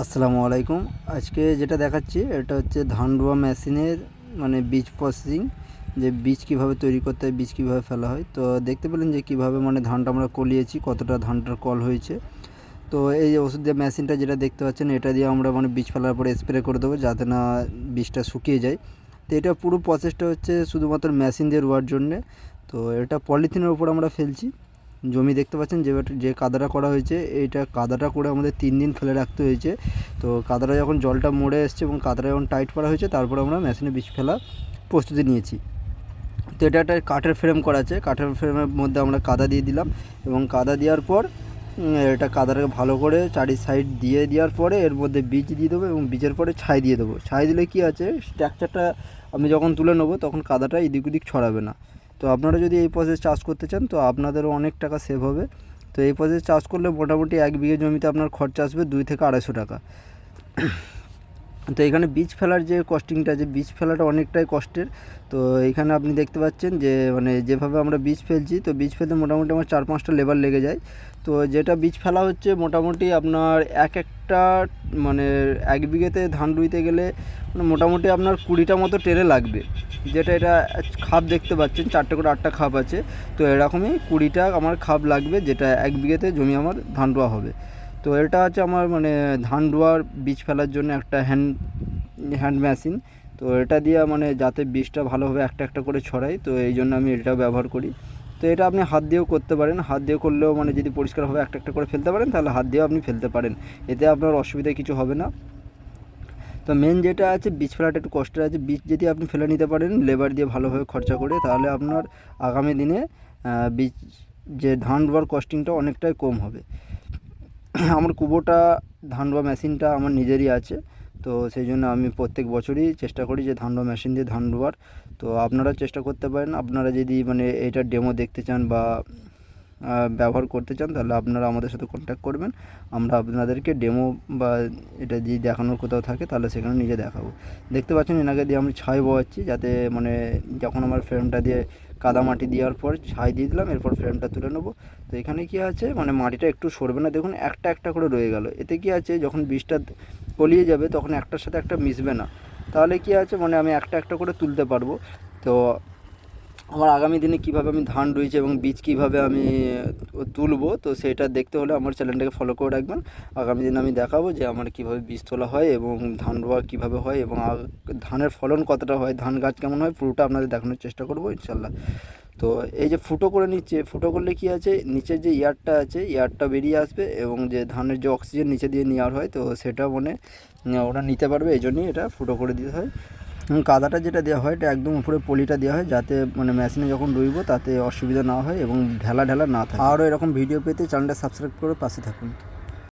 আসসালামু আলাইকুম। আজকে যেটা দেখাচ্ছি, এটা হচ্ছে ধান রোয়া মেশিনের মানে বীজ প্রসেসিং যে বীজ কীভাবে তৈরি করতে হয়, বীজ কীভাবে ফেলা হয়। তো দেখতে পেলেন যে কীভাবে মানে ধানটা আমরা কলিয়েছি, কতটা ধানটার কল হয়েছে। তো এই ওষুধ দিয়ে মেশিনটা যেটা দেখতে পাচ্ছেন, এটা দিয়ে আমরা মানে বীজ ফেলার পরে স্প্রে করে দেবো, যাতে না বীজটা শুকিয়ে যায়। তো এটা পুরো প্রসেসটা হচ্ছে শুধুমাত্র মেশিন দিয়ে রোয়ার জন্যে। তো এটা পলিথিনের উপর আমরা ফেলছি। জমি দেখতে পাচ্ছেন, যে যে কাদাটা করা হয়েছে, এইটা কাদাটা করে আমাদের তিন দিন ফেলে রাখতে হয়েছে। তো কাদাটা যখন জলটা মরে এসছে এবং কাদাটা যখন টাইট করা হয়েছে, তারপর আমরা মেশিনে বীজ ফেলা প্রস্তুতি নিয়েছি। তো এটা একটা কাঠের ফ্রেম করা আছে, কাঠের ফ্রেমের মধ্যে আমরা কাদা দিয়ে দিলাম এবং কাদা দেওয়ার পর এটা কাদাটাকে ভালো করে চারি সাইড দিয়ে দেওয়ার পরে এর মধ্যে বীজ দিয়ে দেবো এবং বীজের পরে ছাই দিয়ে দেবো। ছাই দিলে কি আছে, স্ট্রাকচারটা আমি যখন তুলে নেব, তখন কাদাটা এদিক ওদিক ছড়াবে না। তো আপনারা যদি এই প্রসেস চাষ করতে চান, তো আপনাদেরও অনেক টাকা সেভ হবে। তো এই প্রসেস চাষ করলে মোটামুটি এক বিঘে জমিতে আপনার খরচা আসবে দুই থেকে আড়াইশো টাকা। তো এখানে বীজ ফেলার যে কস্টিংটা যে বীজ ফেলাটা অনেকটাই কষ্টের। তো এখানে আপনি দেখতে পাচ্ছেন যে মানে যেভাবে আমরা বীজ ফেলছি, তো বীজ ফেলতে মোটামুটি আমার চার পাঁচটা লেবার লেগে যায়। তো যেটা বীজ ফেলা হচ্ছে, মোটামুটি আপনার এক একটা মানে এক বিঘেতে ধান রুইতে গেলে মানে মোটামুটি আপনার কুড়িটা মতো টেরে লাগবে। যেটা এটা খাপ দেখতে পাচ্ছেন, চারটে করে আটটা খাপ আছে। তো এরকমই কুড়িটা আমার খাপ লাগবে, যেটা এক বিঘেতে জমি আমার ধান রোয়া হবে। তো এটা হচ্ছে আমার মানে ধান রোয়ার বীজ ফেলার জন্য একটা হ্যান্ড হ্যান্ড মেশিন তো এটা দিয়ে মানে যাতে বীজটা ভালোভাবে একটা একটা করে ছড়াই তো এই জন্য আমি এটা ব্যবহার করি। তো এটা আপনি হাত দিয়েও করতে পারেন। হাত দিয়ে করলেও মানে যদি পরিষ্কারভাবে একটা একটা করে ফেলতে পারেন, তাহলে হাত দিয়েও আপনি ফেলতে পারেন। এতে আপনার অসুবিধা কিছু হবে না। তো মেন যেটা আছে, বীজ ফেলাটা একটু কষ্টের আছে। বীজ যদি আপনি ফেলে নিতে পারেন লেবার দিয়ে ভালোভাবে খরচা করে, তাহলে আপনার আগামী দিনে বীজ, যে ধান রোয়ার কস্টিংটা অনেকটাই কম হবে। আমার কুবোটা ধান রোয়া মেশিনটা আমার নিজেরই আছে। তো সেই জন্য আমি প্রত্যেক বছরই চেষ্টা করি যে ধান রোয়া মেশিন দিয়ে ধান রোয়ার। তো আপনারা চেষ্টা করতে পারেন। আপনারা যদি মানে এইটার ডেমো দেখতে চান বা ব্যবহার করতে চান, তাহলে আপনারা আমাদের সাথে কন্ট্যাক্ট করবেন। আমরা আপনাদেরকে ডেমো বা এটা যদি দেখানোর কোথাও থাকে, তাহলে সেখানে নিজে দেখাবো। দেখতে পাচ্ছেন এনাকে দিয়ে আমি ছাই বয়াচ্ছি যাতে মানে যখন আমার ফ্রেমটা দিয়ে কাদা মাটি দেওয়ার পর ছাই দিয়ে দিলাম, এরপর ফ্রেমটা তুলে নেব। তো এখানে কি আছে মানে মাটিটা একটু সরবে না, দেখুন একটা একটা করে রয়ে গেল। এতে কি আছে, যখন বীজটা গলিয়ে যাবে, তখন একটার সাথে একটা মিশবে না। তাহলে কি আছে মানে আমি একটা একটা করে তুলতে পারব। তো আমার আগামী দিনে কীভাবে আমি ধান রয়েছে এবং বীজ কীভাবে আমি তুলবো, তো সেটা দেখতে হলে আমার চ্যানেলটাকে ফলো করে রাখবেন। আগামী দিনে আমি দেখাবো যে আমার কীভাবে বীজ তোলা হয় এবং ধান রোয়া কীভাবে হয় এবং ধানের ফলন কতটা হয়, ধান গাছ কেমন হয়, পুরোটা আপনাদের দেখানোর চেষ্টা করব, ইনশাল্লাহ। তো এই যে ফুটো করে নিচ্ছে, ফুটো করলে কি আছে? নিচের যে ইয়ারটা আছে, ইয়ারটা বেরিয়ে আসবে এবং যে ধানের যে অক্সিজেন নিচে দিয়ে নেওয়ার হয়, তো সেটা মানে ওরা নিতে পারবে এই জন্যই এটা ফুটো করে দিতে হয়। কাদাটা যেটা দেওয়া হয়, এটা একদম উপরে পলিটা দেওয়া হয়, যাতে মানে মেশিনে যখন রইব তাতে অসুবিধা না হয় এবং ঢেলা ঢেলা না থাকে। আরও এরকম ভিডিও পেতে চ্যানেলটা সাবস্ক্রাইব করে পাশে থাকুন।